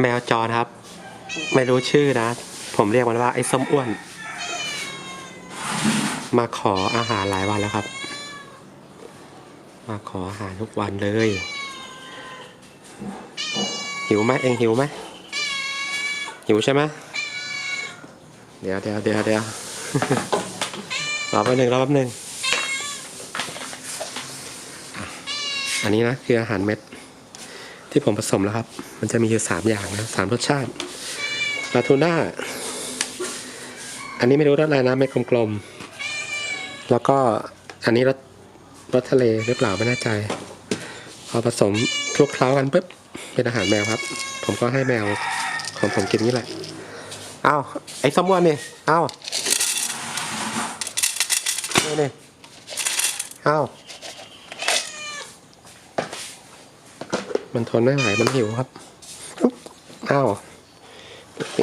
แมวจรครับ ไม่รู้ชื่อนะ ผมเรียกมันว่าไอ้ส้มอ้วน มาขออาหารหลายวันแล้วครับ มาขออาหารทุกวันเลย หิวไหมเองหิวไหมหิวใช่ไหมเดี๋ยวเดี๋ยวเดี๋ยวเดี๋ยวรอแป๊บหนึ่งรอแป๊บหนึ่งอันนี้นะคืออาหารเม็ด ที่ผมผสมแล้วครับ มันจะมีอยู่สามอย่างนะสามรสชาติปลาทูน่าอันนี้ไม่รู้รสอะไรนะไม่กลมๆแล้วก็อันนี้รสรสทะเลหรือเปล่าไม่แน่ใจ พอผสมคลุกเคล้ากันปุ๊บเป็นอาหารแมวครับ ผมก็ให้แมวของผมกินนี่แหละอ้าวไอ้สมวนนี่อ้าวนี่นี่อ้าว มันทนไม่ไหวมันหิวครับอ้าว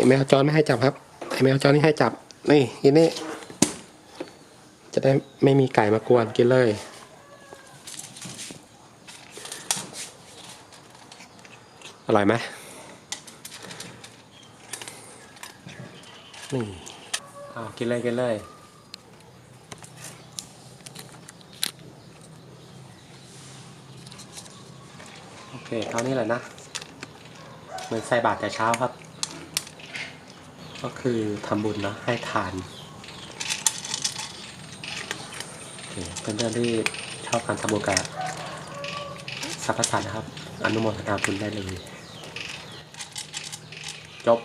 แมวจรไม่ให้จับครับไอแมวจรนี่ให้จับนี่กินนี่จะได้ไม่มีไก่มากวนกินเลยอร่อยไหมนี่อ้าวกินเลยกินเลย เคเท่านี้แหละนะ เหมือนใส่บาตรแต่เช้าครับ ก็คือทำบุญเนอะให้ทานเพื่อนๆที่ชอบการทำบุญกับสรรพสัตว์นะครับ อนุโมทนาบุญได้เลย จบ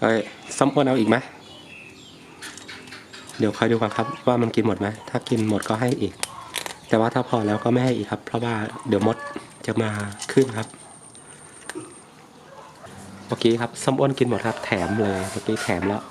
เอ้ยซ้ำอ้วนเอาอีกไหมเดี๋ยวคอยดูกันครับว่ามันกินหมดไหมถ้ากินหมดก็ให้อีก แต่ว่าถ้าพอแล้วก็ไม่ให้อีกครับ เพราะว่าเดี๋ยวมด จะมาขึ้นครับเมื่อกี้ครับส้มอ้นกินหมดครับ แถมเลยเมื่อกี้แถมแล้ว